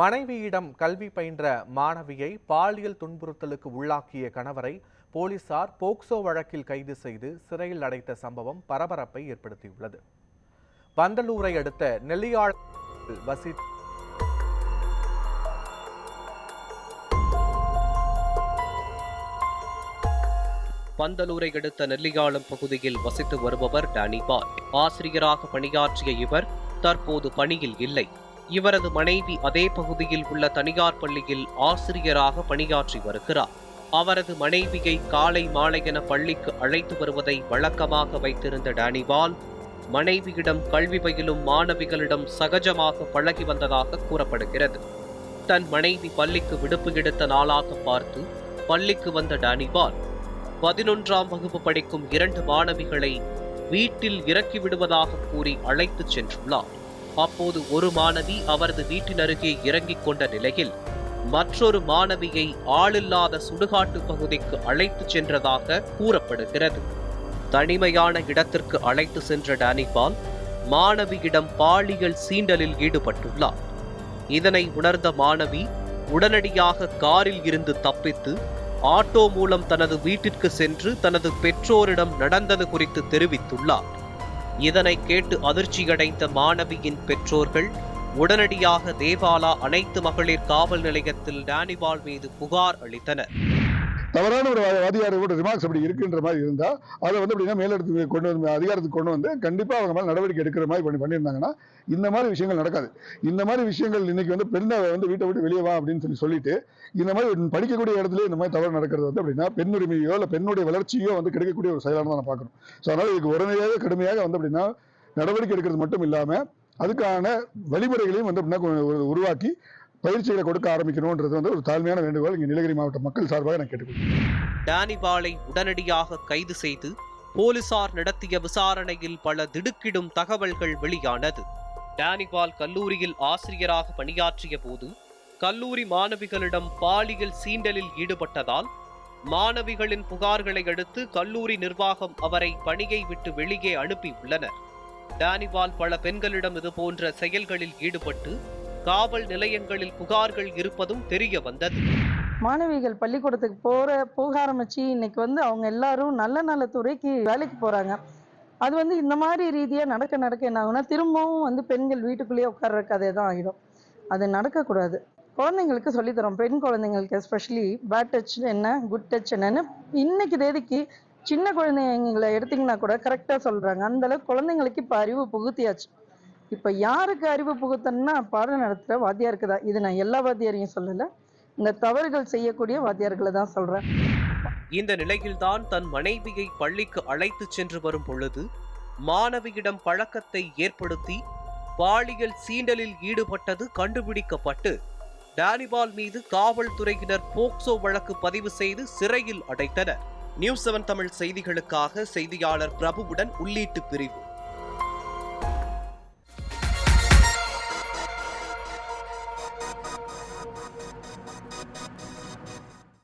மனைவியிடம் கல்வி பயின்ற மாணவியை பாலியல் துன்புறுத்தலுக்கு உள்ளாக்கிய கணவரை போலீசார் போக்சோ வழக்கில் கைது செய்து சிறையில் அடைத்த சம்பவம் பரபரப்பை ஏற்படுத்தியுள்ளது. பந்தலூரை அடுத்த நெல்லியாள் வசி பந்தலூரை அடுத்த நெல்லியாளம் பகுதியில் வசித்து வருபவர் டானி ஆசிரியராக பணியாற்றிய இவர் தற்போது பணியில் இல்லை. இவரது மனைவி அதே பகுதியில் உள்ள தனியார் பள்ளியில் ஆசிரியராக பணியாற்றி வருகிறார். அவரது மனைவியை காலை மாலை என பள்ளிக்கு அழைத்து வருவதை வழக்கமாக வைத்திருந்த டேனிவால் மனைவியிடம் கல்வி பயிலும் மாணவிகளிடம் சகஜமாக பழகி வந்ததாக கூறப்படுகிறது. தன் மனைவி பள்ளிக்கு விடுப்பு எடுத்த நாளாக பார்த்து பள்ளிக்கு வந்த டானிவால் பதினொன்றாம் வகுப்பு படிக்கும் இரண்டு மாணவிகளை வீட்டில் இறக்கி விடுவதாக கூறி அழைத்துச் சென்றுள்ளார். அப்போது ஒரு மாணவி அவரது வீட்டின் அருகே இறங்கிக் கொண்ட நிலையில் மற்றொரு மாணவியை ஆளில்லாத சுடுகாட்டு பகுதிக்கு அழைத்து சென்றதாக கூறப்படுகிறது. தனிமையான இடத்திற்கு அழைத்து சென்ற டானிபால் மாணவியிடம் பாலியல் சீண்டலில் ஈடுபட்டுள்ளார். இதனை உணர்ந்த மாணவி உடனடியாக காரில் இருந்து தப்பித்து ஆட்டோ மூலம் தனது வீட்டிற்கு சென்று தனது பெற்றோரிடம் நடந்தது குறித்து தெரிவித்துள்ளார். இதனை கேட்டு அதிர்ச்சியடைந்த மாணவியின் பெற்றோர்கள் உடனடியாக தேவாலா அனைத்து மகளிர் காவல் நிலையத்தில் டேனிபால் மீது புகார் அளித்தனர். தவறான ஒரு அதிகாரியோட ரிமார்க்ஸ் அப்படி இருக்குன்ற மாதிரி இருந்தால் அதை வந்து அப்படின்னா மேலிடத்துக்கு கொண்டு வந்து அதிகாரத்துக்கு கொண்டு வந்து கண்டிப்பாக அவங்க மேலே நடவடிக்கை எடுக்கிற மாதிரி பண்ணி பண்ணியிருந்தாங்கன்னா இந்த மாதிரி விஷயங்கள் நடக்காது. இந்த மாதிரி விஷயங்கள் இன்னைக்கு வந்து பெண்ணை வந்து வீட்டை விட்டு வெளியே வா அப்படின்னு சொல்லி சொல்லிட்டு இந்த மாதிரி படிக்கக்கூடிய இடத்துல இந்த மாதிரி தவறு நடக்கிறது வந்து அப்படின்னா பெண் உரிமையோ இல்லை பெண்ணுடைய வளர்ச்சியோ வந்து கிடைக்கக்கூடிய ஒரு செயலாக தான் நான் பார்க்குறோம். ஸோ அதனால் இதுக்கு உடனடியாக கடுமையாக வந்து அப்படின்னா நடவடிக்கை எடுக்கிறது மட்டும் இல்லாமல் அதுக்கான வழிமுறைகளையும் வந்து அப்படின்னா உருவாக்கி பயிற்சிகளை கொடுக்க ஆரம்பிக்கணும்ன்றது வந்து ஒரு தாழ்மையான வேண்டுகோள். இங்கே நீலகிரி மாவட்ட மக்கள் சார்பாக நான் கேட்டுக்கொள்கிறேன். டேனிபாலை உடனடியாக கைது செய்து போலீசார் நடத்திய விசாரணையில் பல திடுக்கிடும் தகவல்கள் வெளியானது. டேனிபால் கல்லூரியில் ஆசிரியராக பணியாற்றிய போது கல்லூரி மாணவிகளிடம் பாலியல் சீண்டலில் ஈடுபட்டதால் மாணவிகளின் புகார்களை அடுத்து கல்லூரி நிர்வாகம் அவரை பணியை விட்டு வெளியே அனுப்பியுள்ளனர். டேனிபால் பல பெண்களிடம் இதுபோன்ற செயல்களில் ஈடுபட்டு காவல் நிலையங்களில் புகார்கள் இருப்பதும் தெரிய வந்தது. மாணவிகள் பள்ளிக்கூடத்துக்கு போற போக ஆரம்பிச்சு இன்னைக்கு வந்து அவங்க எல்லாரும் நல்ல நல்ல துறைக்கு வேலைக்கு போறாங்க. அது வந்து இந்த மாதிரி ரீதியா நடக்க நடக்க என்ன ஆகும்னா திரும்பவும் வந்து பெண்கள் வீட்டுக்குள்ளேயே உட்கார்ற கதை தான் ஆகிடும். அது நடக்கக்கூடாது. குழந்தைங்களுக்கு சொல்லித்தரோம் பெண் குழந்தைங்களுக்கு எஸ்பெஷலி பேட் டச் என்ன குட் டச் என்னன்னு இன்னைக்கு தேதிக்கு சின்ன குழந்தைங்களை எடுத்தீங்கன்னா கூட கரெக்டாக சொல்றாங்க. அந்த அளவுக்கு குழந்தைங்களுக்கு இப்போ அறிவு புகுத்தியாச்சு. இப்போ யாருக்கு அறிவு புகுத்தன்னா பாடம் நடத்துகிற வாத்தியாருக்கு தான். இது நான் எல்லா வாத்தியாரையும் சொல்லலை. இந்த தவறுகள் செய்யக்கூடிய வாத்தியார்களை தான் சொல்கிறேன் இந்த நிலையில்தான் தன் மனைவியை பள்ளிக்கு அழைத்துச் சென்று வரும் பொழுது மாணவியிடம் பழக்கத்தை ஏற்படுத்தி பாலியல் சீண்டலில் ஈடுபட்டது கண்டுபிடிக்கப்பட்டு டேனிபால் மீது காவல்துறையினர் போக்சோ வழக்கு பதிவு செய்து சிறையில் அடைத்தனர். நியூஸ் செவன் தமிழ் செய்திகளுக்காக செய்தியாளர் பிரபுவுடன் உள்ளீட்டு பிரிவு.